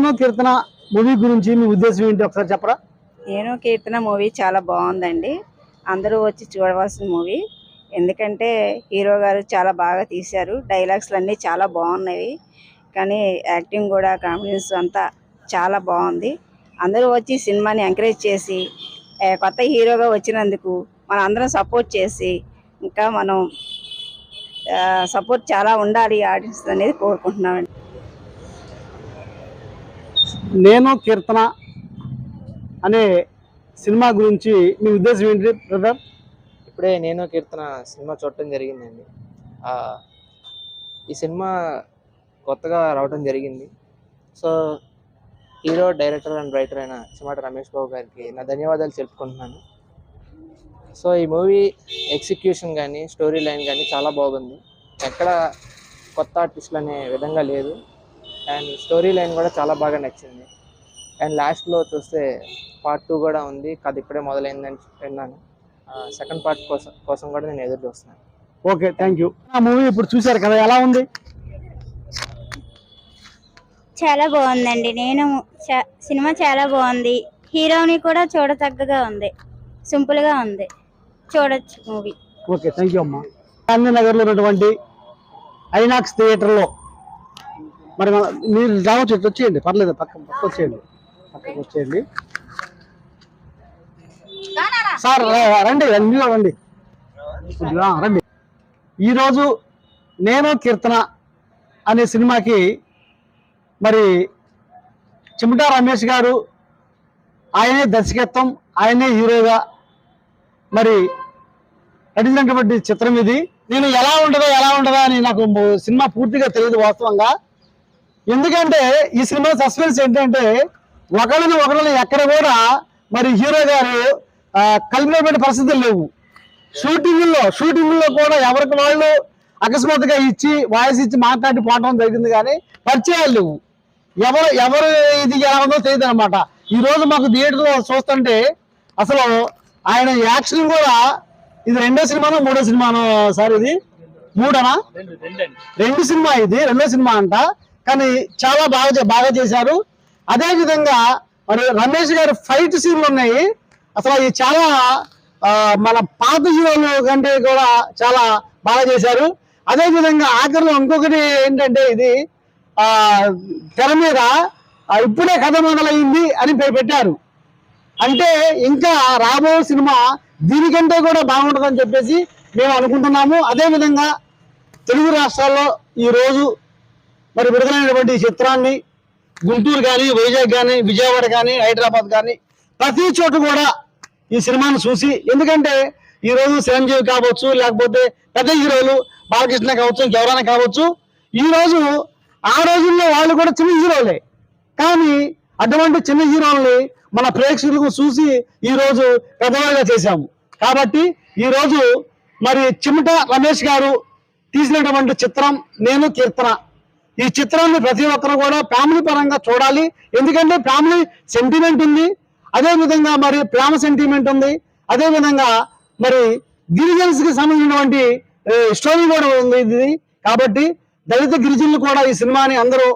ఏనో కీర్తన movie గురించి మీ ఉద్దేశం ఏంటి ఒకసారి చెప్పరా? నేను కీర్తన మూవీ చాలా బాగుందండి. అందరూ వచ్చి చూడవలసిన మూవీ. ఎందుకంటే హీరో గారు చాలా బాగా తీశారు. డైలాగ్స్లు అన్నీ చాలా బాగున్నాయి. కానీ యాక్టింగ్ కూడా కాన్ఫిడెన్స్ అంతా చాలా బాగుంది. అందరూ వచ్చి సినిమాని ఎంకరేజ్ చేసి కొత్త హీరోగా వచ్చినందుకు మనం అందరం సపోర్ట్ చేసి ఇంకా మనం సపోర్ట్ చాలా ఉండాలి ఆడియన్స్ అనేది కోరుకుంటున్నామండి. నేను కీర్తన అనే సినిమా గురించి మీ ఉద్దేశం ఏంటి బ్రదర్? ఇప్పుడే నేను కీర్తన సినిమా చూడటం జరిగిందండి. ఈ సినిమా కొత్తగా రావటం జరిగింది. So hero director and writer అయిన చిమాట రమేష్ బాబు గారికి నా ధన్యవాదాలు చెప్పుకుంటున్నాను సో ఈ మూవీ ఎగ్జిక్యూషన్ కానీ స్టోరీ లైన్ కానీ చాలా బాగుంది. ఎక్కడ కొత్త ఆర్టిస్టులు అనే విధంగా లేదు. అండ్ స్టోరీ లైన్ కూడా చాలా బాగా నచ్చింది. అండ్ లాస్ట్లో చూస్తే పార్ట్ టూ కూడా ఉంది. కథ ఇప్పుడే మొదలైందని విన్నాను. సెకండ్ పార్ట్ కోసం కోసం కూడా నేను ఎదురు చూస్తున్నాను. ఓకే థ్యాంక్ యూ ఆ మూవీ ఇప్పుడు చూశారు కదా ఎలా ఉంది? చాలా బాగుందండి. నేను చా- సినిమా చాలా బాగుంది. హీరోని కూడా చూడతగ్గగా ఉంది. సింపుల్గా ఉంది. చూడొచ్చు మూవీ ఓకే థ్యాంక్ యూ అమ్మా. గాంధీ నగర్లో ఉన్నటువంటి ఐనాక్స్ థియేటర్లో మరి మీరు రావచ్చు ఇటు వచ్చేయండి. పర్లేదు పక్క పక్క వచ్చేయండి. పక్కకు వచ్చేయండి. సార్ రండి మీరు రండి. రండి. ఈరోజు నేను కీర్తన అనే సినిమాకి మరి చిమటా రమేష్ గారు ఆయనే దర్శకత్వం ఆయనే హీరోగా మరి నటించినటువంటి చిత్రం ఇది. నేను ఎలా ఉండదా ఎలా ఉండదా అని నాకు సినిమా పూర్తిగా తెలియదు వాస్తవంగా. ఎందుకంటే ఈ సినిమా సస్పెన్స్ ఏంటంటే ఒకరిని ఒకరిని ఎక్కడ కూడా మరి హీరో గారు కలిపినటువంటి పరిస్థితులు లేవు. షూటింగ్లో షూటింగ్లో కూడా ఎవరికి వాళ్ళు అకస్మాత్తుగా ఇచ్చి వాయిస్ ఇచ్చి మాట్లాడి పోవడం జరిగింది కానీ పరిచయాలు లేవు. ఎవరు ఎవరు ఇది ఎలా ఉందో తెలియదు అనమాట ఈ రోజు మాకు థియేటర్లో చూస్తుంటే అసలు ఆయన యాక్షన్ కూడా ఇది రెండో సినిమానో మూడో సినిమానో సార్ ఇది? మూడనా? రెండు సినిమా ఇది రెండో సినిమా అంట. కానీ చాలా బాగా చే- బాగా చేశారు. అదేవిధంగా మరి రమేష్ గారి ఫైట్ సీన్లు ఉన్నాయి. అసలు ఇది చాలా మన పాత హీరోలు కంటే కూడా చాలా బాగా చేశారు. అదేవిధంగా ఆఖరిలో ఇంకొకటి ఏంటంటే ఇది తెర మీద ఇప్పుడే కథ మొదలైంది అని పెట్టారు. అంటే ఇంకా రాబో సినిమా దీనికంటే కూడా బాగుంటుందని చెప్పేసి మేము అనుకుంటున్నాము. అదేవిధంగా తెలుగు రాష్ట్రాల్లో ఈ రోజు మరి విడుదలైనటువంటి చిత్రాన్ని గుంటూరు కానీ వైజాగ్ కానీ విజయవాడ కానీ హైదరాబాద్ కానీ ప్రతి చోట కూడా ఈ సినిమాను చూసి ఎందుకంటే ఈ రోజు చిరంజీవి కావచ్చు లేకపోతే పెద్ద హీరోలు బాలకృష్ణ కావచ్చు ఇంకెవరైనా కావచ్చు ఈరోజు ఆ రోజుల్లో వాళ్ళు కూడా చిన్న హీరోలే. కానీ అటువంటి చిన్న హీరోల్ని మన ప్రేక్షకులకు చూసి ఈ రోజు పెద్దవాళ్ళగా చేశాము. కాబట్టి ఈ రోజు మరి చిమట రమేష్ గారు తీసినటువంటి చిత్రం నేను కీర్తన. ఈ చిత్రాన్ని ప్రతి ఒక్కరు కూడా ఫ్యామిలీ పరంగా చూడాలి. ఎందుకంటే ఫ్యామిలీ సెంటిమెంట్ ఉంది. అదే విధంగా మరి ప్రేమ సెంటిమెంట్ ఉంది. అదే విధంగా మరి గిరిజన్స్కి సంబంధించినటువంటి స్టోరీ కూడా ఉంది ఇది. కాబట్టి దళిత గిరిజనులు కూడా ఈ సినిమాని అందరూ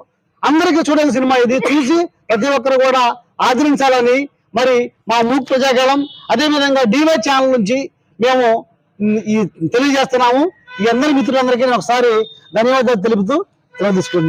అందరికీ చూడని సినిమా ఇది. చూసి ప్రతి ఒక్కరు కూడా ఆదరించాలని మరి మా మూక్ ప్రజాగళం. అదే విధంగా డివై ఛానల్ నుంచి మేము ఈ తెలియజేస్తున్నాము. ఈ అందరి మిత్రులందరికీ ఒకసారి ధన్యవాదాలు తెలుపుతూ Todos con